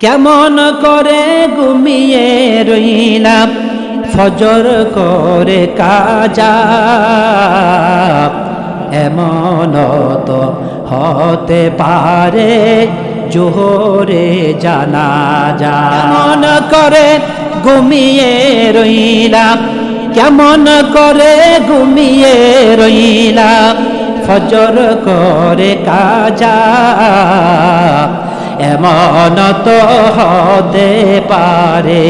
কেমন করে ঘুমিয়ে রইলাম? ফজর করে কাজা। এমন তো হতে পারে জোহরে জানা যা করে ঘুমিয়ে রইলাম? কেমন করে ঘুমিয়ে রইলাম? ফজর করে কাজা। এমন তো হতে পারে,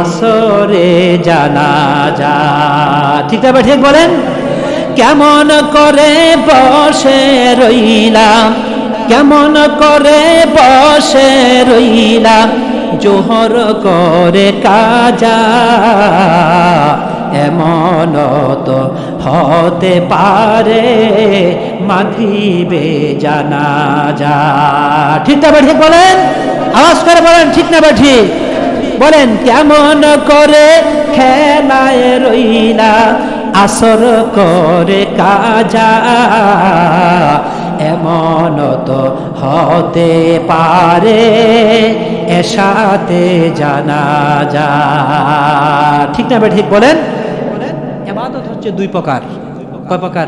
আসরে জানা যা। ঠিক তবে ঠিক বলেন? কেমন করে বসে রইলাম, কেমন করে বসে রইলাম, জোহর করে কাজা। এমন তো হতে পারে, মাগরিবে জানা যা ঠিক না ঠিক বলেন? আওয়াজ করে বলেন, ঠিক না ঠিক বলেন, কেমন করে খেলায় রইলা, আসর করে কাজা, এমন তো হতে পারে এসাতে জানা যা ঠিক না ঠিক বলেন? এবাদত হচ্ছে দুই প্রকার। কয় প্রকার?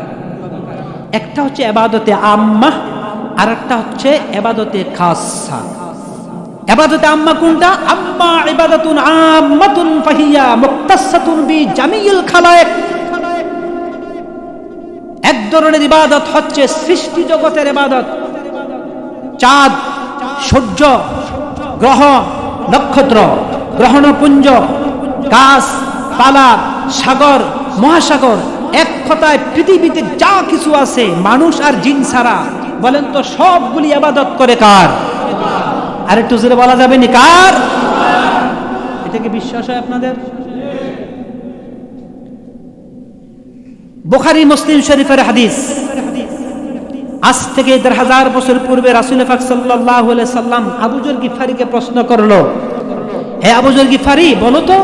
একটা হচ্ছে এবাদতে আম্মা আর একটা হচ্ছে এবাদতে খাসা। এবাদতে আম্মা কোনটা? আম্মা আম্মাতুন ফাহিয়া মুক্তাসাতুন বি খালায়েক। এক ধরনের ইবাদত হচ্ছে সৃষ্টি জগতের ইবাদত। চাঁদ, সূর্য, গ্রহ, নক্ষত্র গ্রহণপুঞ্জ গাছ, পালা, সাগর মহাসাগর, এক কথায় পৃথিবীতে যা কিছু আছে, মানুষ আর জিন ছাড়া, বলেন তো সবগুলি আবাদত করে কার? আর একটু জোরে বলা যাবে নি, কার? এটা কি বিশ্বাস হয় আপনাদের? বোখারি, মুসলিম শরীফের হাদিস। আজ থেকে দেড় হাজার বছর পূর্বে রাসুল ফাক সাল্লাহ সাল্লাম আবুজর গিফারিকে প্রশ্ন করল, হে আবুজর গিফারি বলো তো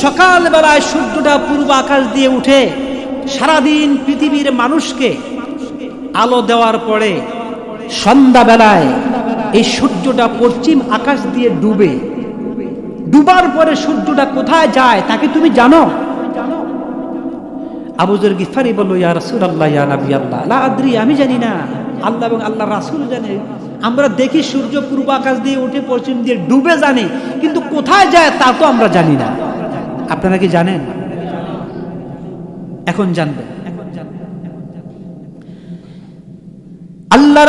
সকাল বেলায় সূর্যটা পূর্ব আকাশ দিয়ে উঠে সারাদিন পৃথিবীর মানুষকে আলো দেওয়ার পরে সন্ধ্যা বেলায় এই সূর্যটা পশ্চিম আকাশ দিয়ে ডুবে। ডুবার পরে সূর্যটা কোথায় যায় তাকে তুমি জানো? আবুজর গিফারি বলল, ইয়া রাসুল আল্লাহ ইয়া নবী আল্লাহ, লা আদ্রি, আমি জানি না। আল্লাহ এবং আল্লাহ রাসুল জানে। আমরা দেখি সূর্য পূর্ব আকাশ দিয়ে উঠে পশ্চিম দিয়ে ডুবে জানি, কিন্তু কোথায় যায় তা তো আমরা জানি না। আপনারা কি জানেন? এখন জানবেন।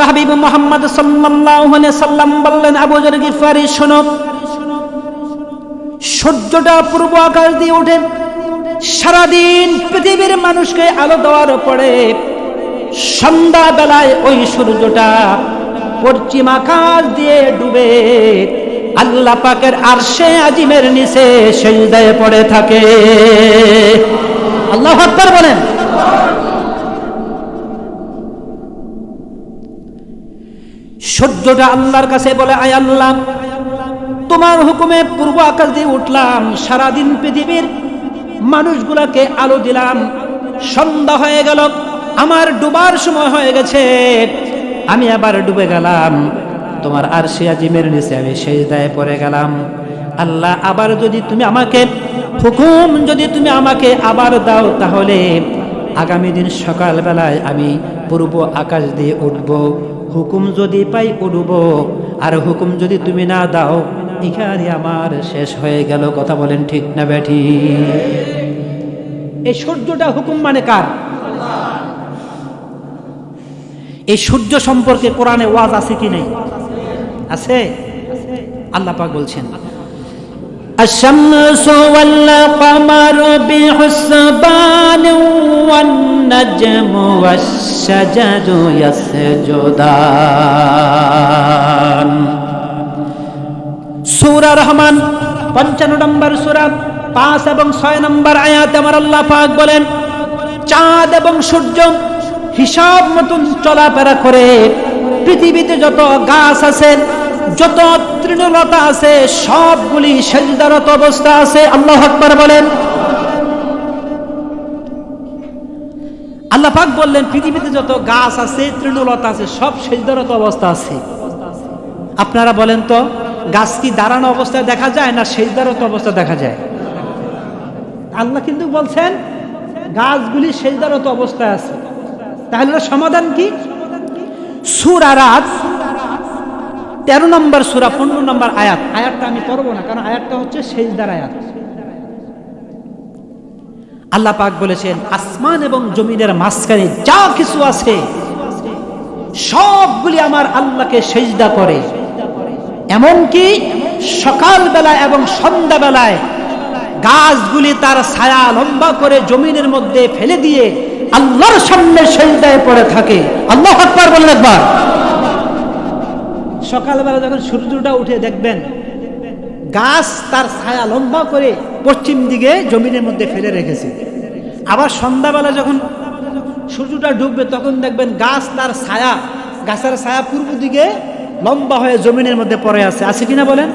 হাবিব মোহাম্মদ সাল্লাম বললেন গিফারি শোনো। সূর্যটা পূর্ব আকাশ দিয়ে ওঠে। সারাদিন পৃথিবীর মানুষকে আলো দেওয়ার পরে সন্ধ্যা বেলায় ওই সূর্যটা পশ্চিম আকাশ দিয়ে ডুবে আল্লাহ পাকের আরশে আজিমের নিচে সেজদায় পড়ে থাকে। আল্লাহ আকবার বলেন। সূর্যটা আল্লাহর কাছে বলে, আয় আল্লাহ, তোমার হুকুমে পূর্ব আকাশ দিয়ে উঠলাম, সারাদিন পৃথিবীর মানুষগুলাকে আলো দিলাম, সন্ধ্যা হয়ে গেল, আমার ডুবার সময় হয়ে গেছে, আমি আবার ডুবে গেলাম। তোমার আর আজিমের নিচে আমি সেই দায়ে পড়ে গেলাম। আল্লাহ আবার যদি তুমি আমাকে হুকুম যদি তুমি আমাকে আবার দাও, তাহলে আগামী দিন সকালবেলায় আমি পূর্ব আকাশ দিয়ে উঠব। হুকুম যদি পাই উঠব, আর হুকুম যদি তুমি না দাও এখানে আমার শেষ হয়ে গেল। কথা বলেন ঠিক না ব্যাঠি? এই সূর্যটা হুকুম মানে কার? এই সূর্য সম্পর্কে কোরআনে ওয়াজ আছে কি নেই? আছে আল্লাহ পাক বলছেন الشمس والقمر بحسبان والنجم والشجر يسجدان সূরা রহমান পঞ্চান্ন নম্বর সূরা পাঁচ এবং ছয় নম্বর আয়াত আমার আল্লাহ পাক বলেন চাঁদ এবং সূর্য হিসাব মতন চলাফেরা করে পৃথিবীতে যত গাছ আছে, যত তৃণলতা আছে, সবগুলি সেজদারত অবস্থা আছে। আল্লাহ আকবার বলেন। আল্লাহ পাক বললেন, পৃথিবীতে যত গাছ আছে, তৃণলতা আছে, সব সেজদারত অবস্থা আছে। আপনারা বলেন তো, গাছ কি দাঁড়ানো অবস্থায় দেখা যায় না সেজদারত অবস্থায় দেখা যায়? আল্লাহ কিন্তু বলছেন, গাছগুলি সেজদারত অবস্থায় আছে। তাহলে সমাধান কি? সুরা রাত, তেরো নম্বর সুরা, পনেরো নম্বর আয়াত। আয়াতটা আমি করব না, কারণ আয়াতটা হচ্ছে সেজদার আয়াত। আল্লাহ পাক বলেছেন, আসমান এবং জমিনের মাঝখানে যা কিছু আছে, সবগুলি আমার আল্লাহকে সেজদা করে। এমনকি সকালবেলা এবং সন্ধ্যাবেলায় গাছগুলি তার ছায়া লম্বা করে জমিনের মধ্যে ফেলে দিয়ে আল্লাহর সামনে সেজদায় পড়ে থাকে। আল্লাহ আকবার বলেন একবার। সকালবেলা যখন সূর্যটা উঠে দেখবেন, গাছ তার ছায়া লম্বা করে পশ্চিম দিকে জমিনের মধ্যে ফেলে রেখেছে। আবার সন্ধ্যাবেলা যখন সূর্যটা ডুববে তখন দেখবেন গাছ তার ছায়া, গাছের ছায়া পূর্ব দিকে লম্বা হয়ে জমিনের মধ্যে পড়ে আছে। আছে কিনা বলেন?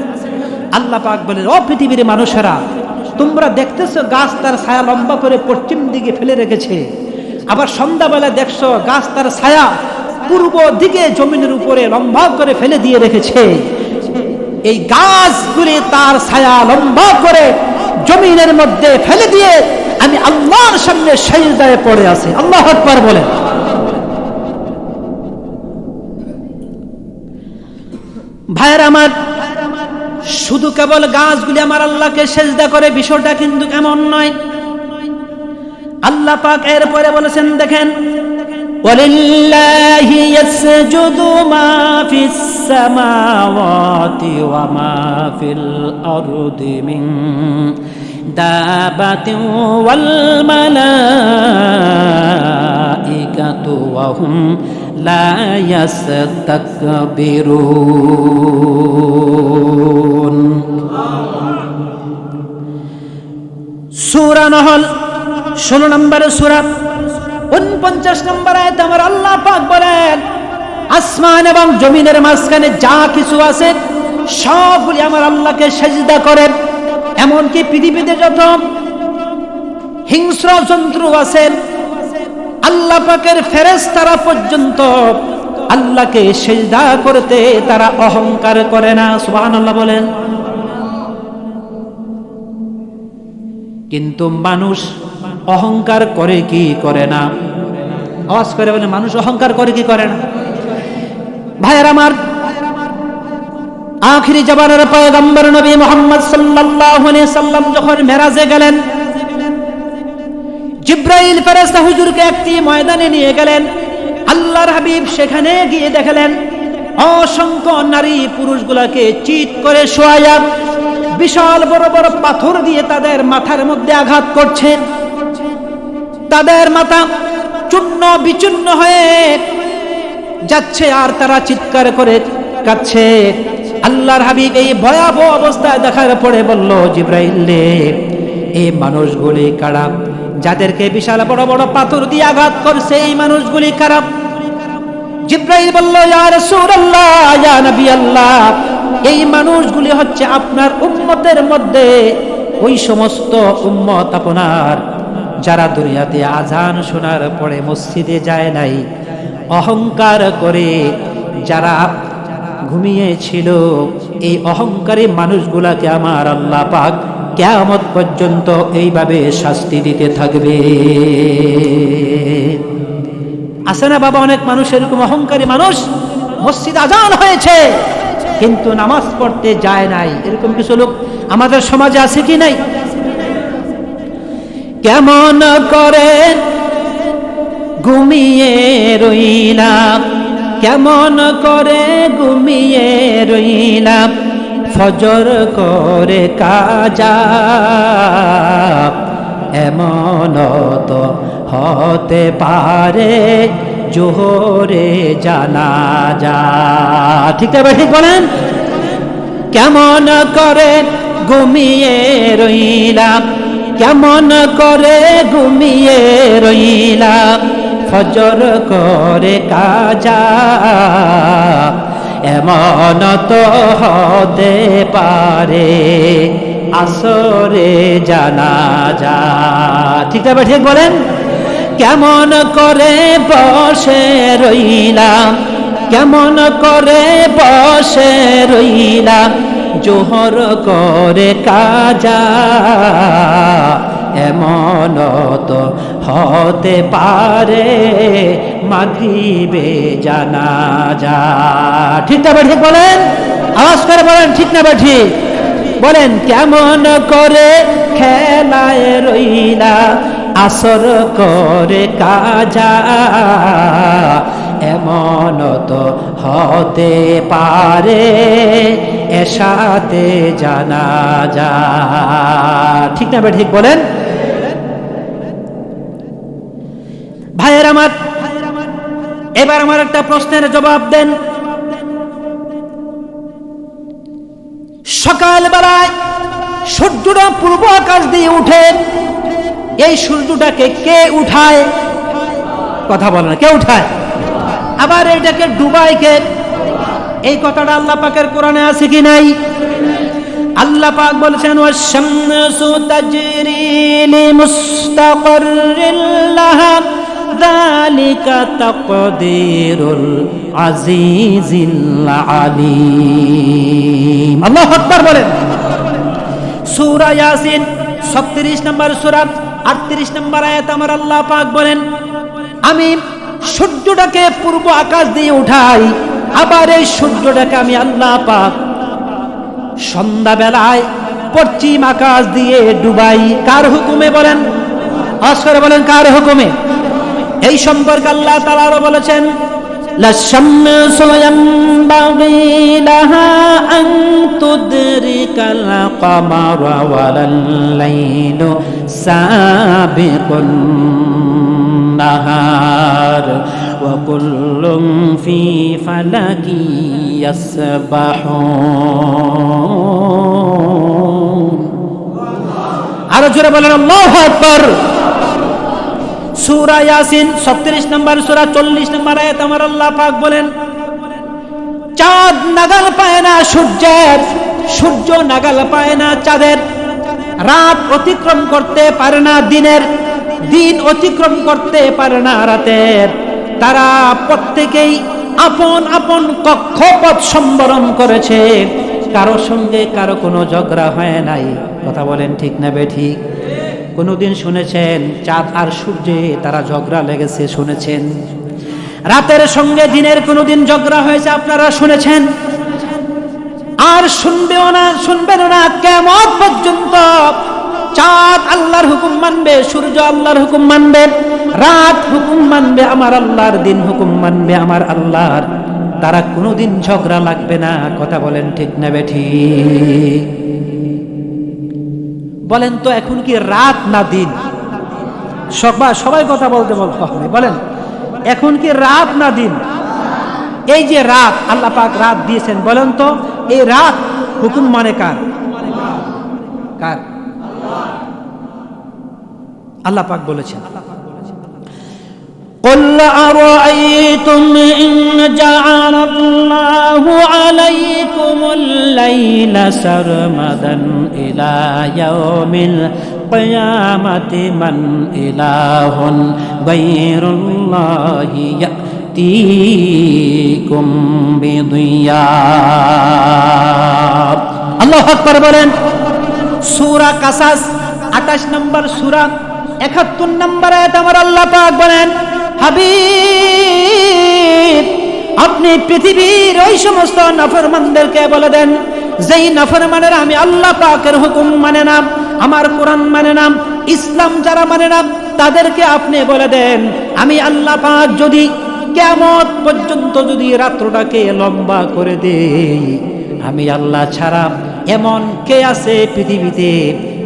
আল্লাহ পাক বলেন, ও পৃথিবীর মানুষেরা, তোমরা দেখতেছো গাছ তার ছায়া লম্বা করে পশ্চিম দিকে ফেলে রেখেছে। আবার সন্ধ্যাবেলা দেখছ গাছ তার ছায়া পূর্ব দিকে জমিনের উপরে লম্বা করে ফেলে দিয়ে রেখেছে। এই গাছগুলি তার ছায়া লম্বা করে জমিনের মধ্যে ফেলে দিয়ে আমি আল্লাহর সামনে সেজদায় পড়ে আছি। আল্লাহ আকবার বলেন। ভাইয়ের আমার, শুধু কেবল গাছগুলি আমার আল্লাহকে সেজদা করে, বিষয়টা কিন্তু এমন নয়। আল্লাহ পাক এরপরে বলেছেন দেখেন ولله يسجد ما في السماوات وما في الأرض من دابة والملائكة وهم لا يستكبرون সূরা নহল ষোলো নম্বরে সূরা, উনপঞ্চাশ নম্বর আয়াত আমার আল্লাহ পাক বলেন, আসমান এবং জমিনের মাঝখানে যা কিছু আছে, সবগুলি আমার আল্লাহকে সেজদা করেন। এমনকি পৃথিবীতে যত হিংস্র জন্তু আছেন আল্লাহ পাকের ফেরেস তারা পর্যন্ত আল্লাহকে সেজদা করতে তারা অহংকার করে না আল্লাহ বলেন। কিন্তু মানুষ অহংকার করে কি করে না? আওয়াজ করে বলে, মানুষ অহংকার করে কি করে না? ভাইয়ের আমার, আখিরি জবানের পয়গম্বর নবী মোহাম্মদ সাল্লাল্লাহু আলাইহি সাল্লাম যখন মেরাজে গেলেন, জিব্রাইল ফেরেশতা হুজুরকে একটি ময়দানে নিয়ে গেলেন। আল্লাহর হাবিব সেখানে গিয়ে দেখলেন, অসংখ্য নারী পুরুষগুলোকে চিৎ করে শোয়াইয়া বিশাল বড় বড় পাথর দিয়ে তাদের মাথার মধ্যে আঘাত করছেন তাদের মাথা চূর্ণ বিচূর্ণ হয়ে যাচ্ছে আর তারা চিৎকার করে কাচ্ছে আল্লাহর হাবিব এই ভয়াবহ অবস্থায় দেখার পরে বলল, জিব্রাইল এই মানুষগুলি খারাপ। যাদেরকে বিশাল বড় বড় পাথর দিয়ে আঘাত করছে, এই মানুষগুলি খারাপ। জিব্রাইল বলল, ইয়া রাসূলুল্লাহ, ইয়া নবী আল্লাহ এই মানুষগুলি হচ্ছে আপনার উম্মতের মধ্যে ওই সমস্ত উম্মত আপনার যারা দুনিয়াতে আজান শোনার পরে মসজিদে যায় নাই, অহংকার করে যারা ঘুমিয়েছিল, এই অহংকারী মানুষগুলাকে আমার আল্লাহ পাক কেয়ামত পর্যন্ত এইভাবে শাস্তি দিতে থাকবে। আসে না বাবা অনেক মানুষ এরকম অহংকারী মানুষ? মসজিদ আজান হয়েছে, কিন্তু নামাজ পড়তে যায় নাই। এরকম কিছু লোক আমাদের সমাজে আছে কি নাই? কেমন করে ঘুমিয়ে রইলাম? কেমন করে ঘুমিয়ে রইলাম? ফজর করে কাজা এমন তো হতে পারে জোহরে জানা যা ঠিক আছে ঠিক বলেন? কেমন করে ঘুমিয়ে রইলাম? কেমন করে ঘুমিয়ে রইলা ফজর করে কাজা। এমন তো হতে পারে আসরে জানা যা ঠিক আছে ঠিক বলেন? কেমন করে বসে রইলাম? কেমন করে বসে রইলা জোহর করে কাজা, এমন তো হতে পারে মাগরিবে জানা যা ঠিক না ঠিক বলেন? আওয়াজ করে বলেন, ঠিক না ঠিক? বলেন, কেমন করে খেলায় রইলা, আসর করে কাজা, এমন তো হতে পারে, এসাতে জানা যা। ঠিক না ঠিক বলেন? ভাইয়ের আমার, এবার আমার একটা প্রশ্নের জবাব দেন। সকালবেলায় সূর্যটা পূর্ব আকাশ দিয়ে উঠে, এই সূর্যটাকে কে উঠায়? কথা বলে না, কে উঠায়? আবার এইটাকে ডুবাই কে এই কথাটা আল্লাহ পাকের কোরআনে আছে কি নাই? আল্লাহ পাক বলেছেন, ওয়াশ-শামসু তাজরি লিমুস্তাকাররিন লাহা, যালিকা তাকদীরুল আজিজিল আলীম। আল্লাহু আকবার বলেন। সূরা ইয়াসিন 36 নম্বর সূরা 38 নম্বর আয়াত আমার আল্লাহ পাক বলেন, আমি সূর্যটাকে পূর্ব আকাশ দিয়ে উঠাই আবার এই সূর্যটাকে আমি আল্লাহ পাক সন্ধ্যাবেলায় পশ্চিম আকাশ দিয়ে ডুবাই কার হুকুমে বলেন অস্কর বলেন কার হুকুমে এই সম্পর্কে আল্লাহ তালা আরো বলেছেন للشمس ينبغي لها أن تدرك القمر ولا الليل سابق النهار وكل في فلك يسبحون আরো জোরে বলেন আল্লাহু আকবার সূরা ইয়াসিন 36 নম্বর সূরা 40 নম্বর আয়াত আমার আল্লাহ পাক বলেন চাঁদ নাগাল পায় না সূর্যের সূর্য নাগাল পায় না চাঁদের রাত অতিক্রম করতে পারে না দিনের দিন অতিক্রম করতে পারে না রাতের। তারা প্রত্যেকেই আপন আপন কক্ষপথ সম্বরণ করেছে। কারও সঙ্গে কারও কোনো ঝগড়া হয় নাই। কথা বলেন ঠিক না বে ঠিক? কোনোদিন শুনেছেন চাঁদ আর সূর্যে তারা ঝগড়া লেগেছে শুনেছেন? রাতের সঙ্গে দিনের কোনোদিন ঝগড়া হয়েছে আপনারা শুনেছেন? আর শুনবেও না শুনবেন না, কেমন পর্যন্ত চাঁদ আল্লাহর হুকুম মানবে, সূর্য আল্লাহর হুকুম মানবে, রাত হুকুম মানবে, আমার আল্লাহর দিন হুকুম মানবে, আমার আল্লাহর। তারা কোনোদিন ঝগড়া লাগবে না, কথা বলেন ঠিক নেবে ঠিক। বলেন তো এখন কি রাত না দিন? সবাই সবাই কথা বলতে বলতে বলেন, এখন কি রাত না দিন? এই যে রাত, আল্লাহ পাক রাত দিয়েছেন, বলেন তো, এই রাত হুকুম মানে কার? কার? আল্লাহ পাক বলেছেন قل أرأيتم إن جعل الله عليكم الليل سرمدا إلى يوم القيامة من إله غير الله يأتيكم بضياء الله أكبر বলেন সূরা কাসাস 28 নম্বর সূরা 71 নম্বর আয়াত আমার আল্লাহ পাক বলেন, হাবিব, আপনি পৃথিবীর ওই সমস্ত নাফরমানদেরকে বলে দেন, যেই নাফরমানেরা আমি আল্লাহ পাকের হুকুম মানে না, আমার কোরআন মানে না, ইসলাম যারা মানে না, তাদেরকে আপনি বলে দেন, আমি আল্লাহ পাক যদি কেমন পর্যন্ত যদি রাত্রটাকে লম্বা করে দেই, আমি আল্লাহ ছাড়া এমন কে আছে পৃথিবীতে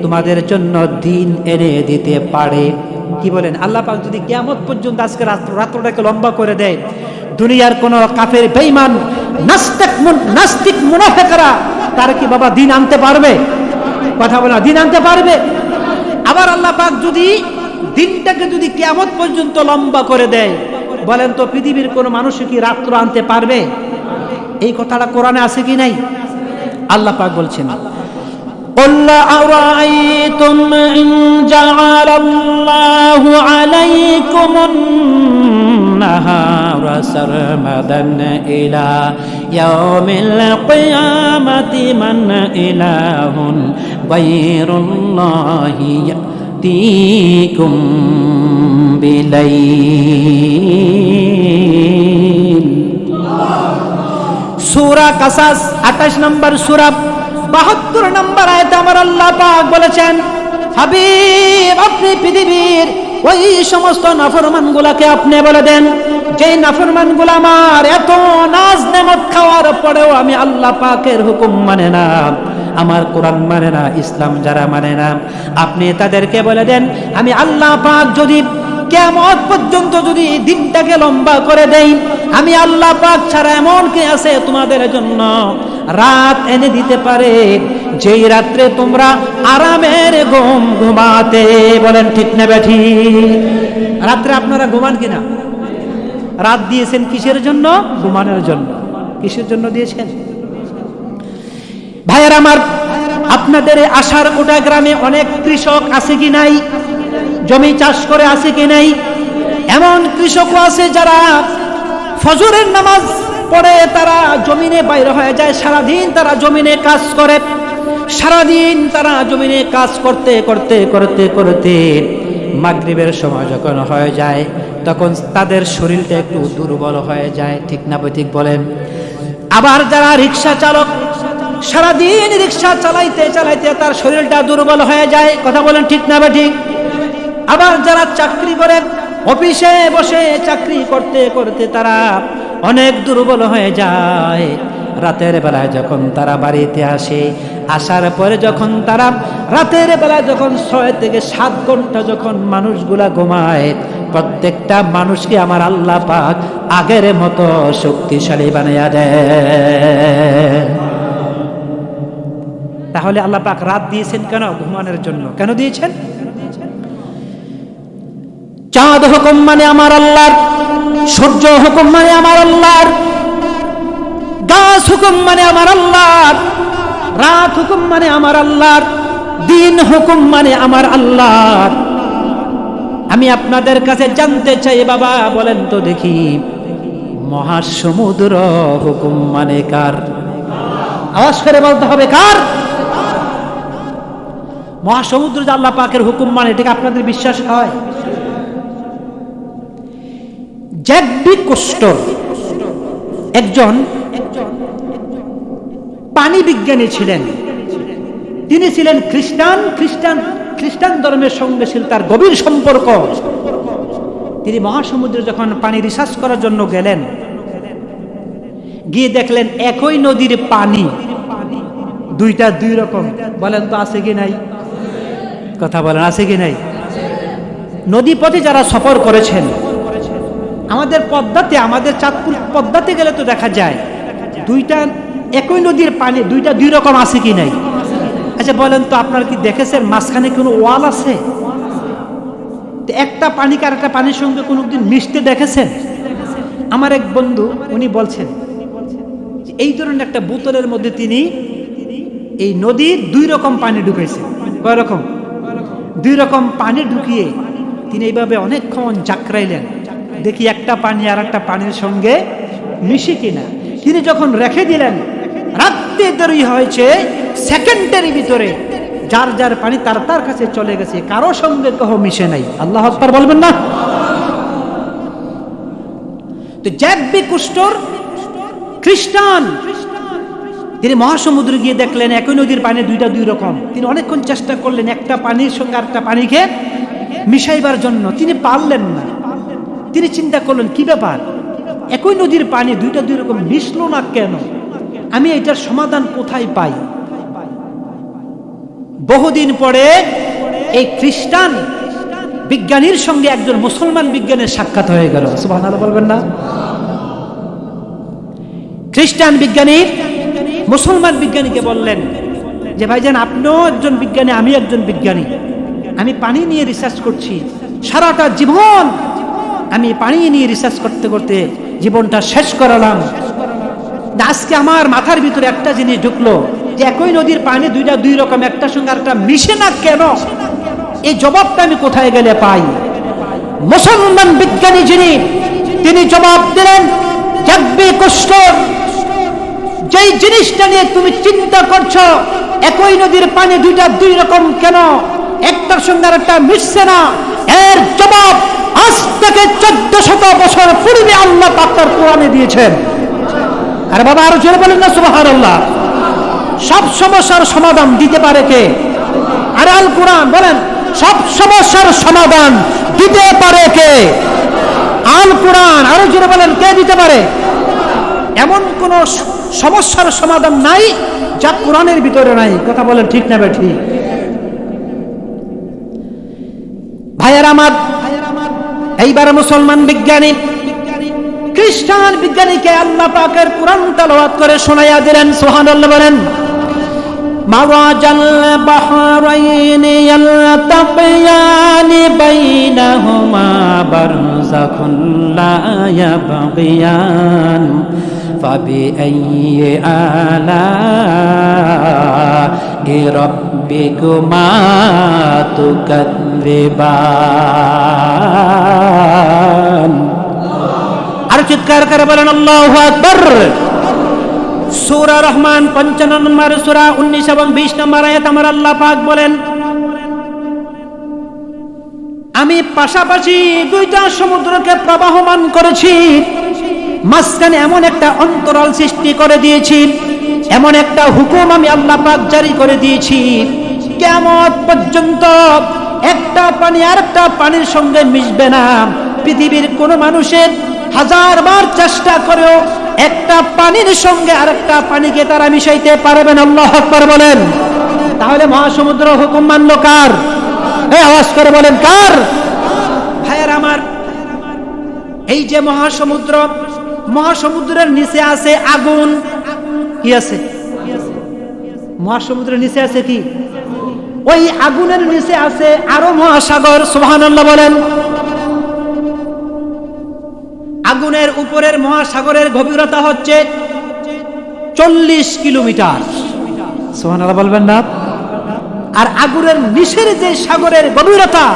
তোমাদের জন্য দিন এনে দিতে পারে। কি বলেন? আল্লাহ পাক যদি কেমন পর্যন্ত আজকে রাত্র রাত্রটাকে লম্বা করে দেয়, দুনিয়ার কোন কাফের, বেঈমান, নাস্তিক নাস্তিক মুনাফেকরা, তার কি বাবা দিন আনতে পারবে? কথা বলা দিন আনতে পারবে? আবার আল্লাহ পাক যদি দিনটাকে যদি কেমন পর্যন্ত লম্বা করে দেয়, বলেন তো পৃথিবীর কোন মানুষ কি রাত্র আনতে পারবে? এই কথাটা কোরআনে আছে কি নাই? আল্লাহ পাক বলছেন قل أرأيتم إن جعل الله عليكم النهار سرمدا إلى يوم القيامة من إله غير الله يأتيكم بليل سورة قصص 28 نمبر سورة বাহাত্তর নম্বর আয়তে আমার আল্লাহ পাক বলেছেন, হাবিব, আপনি পৃথিবীর ওই সমস্ত নাফরমান গুলাকে আপনি বলে দেন যে নাফরমানগুলা আমার এত নাজ নেমত খাওয়ার পরেও আমি আল্লাহ পাকের হুকুম মানে না, আমার কোরআন মানে না, ইসলাম যারা মানে না। আপনি তাদেরকে বলে দেন, আমি আল্লাহ পাক যদি কেমন পর্যন্ত যদি দিনটাকে লম্বা করে দেই, আমি আল্লাহ পাক ছাড়া এমন কে আছে তোমাদের জন্য? রাত এনে দিতে পারে। যেই রাত্রে তোমরা আরামের ঘুম ঘুমাতে বলেন, ঠিক না ব্যাঠি? রাত্রে আপনারা ঘুমান কিনা? রাত দিয়েছেন কিসের জন্য? ঘুমানোর জন্য। কিসের জন্য দিয়েছেন? ভাইয়ার আমার, আপনাদের আশার কোটা গ্রামে অনেক কৃষক আছে কি নাই? জমি চাষ করে আছে কি নাই? এমন কৃষকও আছে যারা ফজরের নামাজ পড়ে তারা জমিনে বাইরে হয়ে যায়, সারাদিন তারা জমিনে কাজ করে। সারাদিন তারা জমিনে কাজ করতে করতে করতে করতে মাগরিবের সময় যখন হয়ে যায়, তখন তাদের শরীরটা একটু দুর্বল হয়ে যায়, ঠিক না ঠিক বলেন? আবার যারা রিক্সা চালক, সারাদিন রিক্সা চালাইতে চালাইতে তার শরীরটা দুর্বল হয়ে যায়, কথা বলেন ঠিক না বা ঠিক? আবার যারা চাকরি করেন অফিসে বসে চাকরি করতে করতে তারা অনেক দুর্বল হয়ে যায়। রাতের বেলায় যখন তারা বাড়িতে আসে, আসার পরে যখন তারা রাতের বেলায় যখন ছয় থেকে সাত ঘণ্টা যখন মানুষগুলা ঘুমায়, প্রত্যেকটা মানুষকে আমার আল্লাহ পাক আগের মতো শক্তিশালী বানিয়ে দেয় তাহলে আল্লাহ পাক রাত দিয়েছেন কেন ঘুমানোর জন্য? কেন দিয়েছেন? চাঁদ হুকুম মানে আমার আল্লাহর, সূর্য হুকুম মানে আমার আল্লাহর, গাছ হুকুম মানে আমার আল্লাহর, রাত হুকুম মানে আমার আল্লাহর, দিন হুকুম মানে আমার আল্লাহর। আমি আপনাদের কাছে জানতে চাই, বাবা, বলেন তো দেখি, মহাসমুদ্র হুকুম মানে কার? আওয়াজ করে বলতে হবে, কার? মহাসমুদ্র যে আল্লাহ পাকের হুকুম মানে এটাকে আপনাদের বিশ্বাস হয়? জ্যাকবি কোস্টর একজন পানি বিজ্ঞানী ছিলেন। তিনি ছিলেন খ্রিস্টান খ্রিস্টান খ্রিস্টান ধর্মের সঙ্গে ছিল তার গভীর সম্পর্ক। তিনি মহাসমুদ্রে যখন পানি রিসার্চ করার জন্য গেলেন, গিয়ে দেখলেন একই নদীর পানি। দুইটা দুই রকম। বলেন তো আছে কি নাই? কথা বলেন, আছে কি নাই? নদী পথে যারা সফর করেছেন আমাদের পদ্মাতে, আমাদের চাঁদপুর পদ্মাতে গেলে তো দেখা যায়, দুইটা একই নদীর পানি, দুইটা দুই রকম আছে কি নাই? আচ্ছা বলেন তো, আপনারা কি দেখেছেন মাঝখানে কোনো ওয়াল আছে? একটা পানিকে আর একটা পানির সঙ্গে কোনো দিন মিশতে দেখেছেন? আমার এক বন্ধু, উনি বলছেন এই ধরনের একটা বোতলের মধ্যে তিনি এই নদীর দুই রকম পানি ঢুকেছেন কয় রকম? দুই রকম পানি ঢুকিয়ে তিনি এইভাবে অনেকক্ষণ জাকরাইলেন দেখি একটা পানি আর একটা পানির সঙ্গে মিশে কিনা। তিনি যখন রেখে দিলেন, রাত্রে দেরি হয়েছে, সেকেন্ডের ভিতরে যার যার পানি তার তার কাছে চলে গেছে, কারও সঙ্গে কহ মিশে নাই। আল্লাহ আকবার বলবেন না? তো জ্যাকবি কুস্টর খ্রিস্টান। তিনি মহাসমুদ্রে গিয়ে দেখলেন, একই নদীর পানি দুইটা দুই রকম। তিনি অনেকক্ষণ চেষ্টা করলেন একটা পানির সঙ্গে আরেকটা পানিকে মিশাইবার জন্য। তিনি পারলেন না। তিনি চিন্তা করলেন, কি ব্যাপার? একই নদীর পানি দুইটা দুই রকম মিশলো না কেন? আমি এটার সমাধান কোথায় পাই? বহুদিন পরে এই খ্রিস্টান বিজ্ঞানীর সঙ্গে একজন মুসলমান বিজ্ঞানের সাক্ষাৎ হয়ে গেল। সুবাহ বলবেন না? খ্রিস্টান বিজ্ঞানী মুসলমান বিজ্ঞানীকে বললেন যে ভাই ভাইজান, আপনিও একজন বিজ্ঞানী আমি একজন বিজ্ঞানী। আমি পানি নিয়ে রিসার্চ করছি। সারাটা জীবন আমি পানি নিয়ে রিসার্চ করতে করতে জীবনটা শেষ করালাম। আজকে আমার মাথার ভিতরে একটা জিনিস ঢুকলো যে একই নদীর পানি দুইটা দুই রকম, একটা সঙ্গে একটা মিশে না কেন? এই জবাবটা আমি কোথায় গেলে পাই? মুসলমান বিজ্ঞানী যিনি, তিনি জবাব দিলেন, জাগবে যেই জিনিসটা নিয়ে তুমি চিন্তা করছ, একই নদীর পানি দুইটা দুই রকম কেন? একটার সঙ্গে আরেকটা মিশছে না। এর জবাব আজ থেকে চোদ্দ শত বছর পূর্বে আল্লাহ পাক তার কোরআনে দিয়েছেন। আর বাবা, আরও জোরে বলেন না সুবাহার আল্লাহ সব সমস্যার সমাধান দিতে পারে কে? আর আল কোরআন, বলেন, সব সমস্যার সমাধান দিতে পারে কে? আল কোরআন, আরও জোরে বলেন, কে দিতে পারে? এমন কোন সমস্যার সমাধান নাই যা কোরআনের ভিতরে নাই। কথা বলেন ঠিক না ঠিক ভাইয়ের, আমার এইবার মুসলমান বিজ্ঞানী খ্রিস্টান বিজ্ঞানীকে আল্লাহ পাকের কোরআন তালাওয়াত করে শোনাইয়া দিলেন সুবহানাল্লাহ বলেন مرج البحرين يلتقيان بينهما برزخ لا يبغيان فبأي آلاء ربكما تكذبان আর চিৎকার করে বলেন আল্লাহু আকবার সূরা রহমান পঞ্চান্ন নম্বর সূরা উনিশ এবং বিশ নম্বর আয়াত আমার আল্লাহ পাক বলেন আমি পাশাপাশি দুইটা সমুদ্রকে প্রবাহমান করেছি মাঝখানে এমন একটা অন্তরাল সৃষ্টি করে দিয়েছি এমন একটা হুকুম আমি আল্লাহ পাক জারি করে দিয়েছি। কেমন পর্যন্ত একটা পানি আর একটা পানির সঙ্গে মিশবে না। পৃথিবীর কোন মানুষের হাজার বার চেষ্টা করেও একটা পানির সঙ্গে আর আরেকটা পানিকে তারা মিশাইতে পারবেন আল্লাহ আকবার বলেন। তাহলে মহাসমুদ্র হুকুম মানল কার? এই আওয়াজ করে বলেন, কার? ভাইয়ের আমার, এই যে মহাসমুদ্র, মহাসমুদ্রের নিচে আছে আগুন। কি আছে? মহাসমুদ্রের নিচে আছে কি? ওই আগুনের নিচে আছে আরও মহাসাগর, সুবহানাল্লাহ বলেন। আগুনের উপরের মহাসাগরের গভীরতা হচ্ছে চল্লিশ কিলোমিটার। সুবহানাল্লাহ বলবেন না? আর আগুনের নিচের যে সাগরের গভীরতা,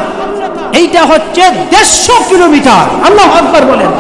এইটা হচ্ছে দেড়শো কিলোমিটার। আল্লাহ আকবার বলেন।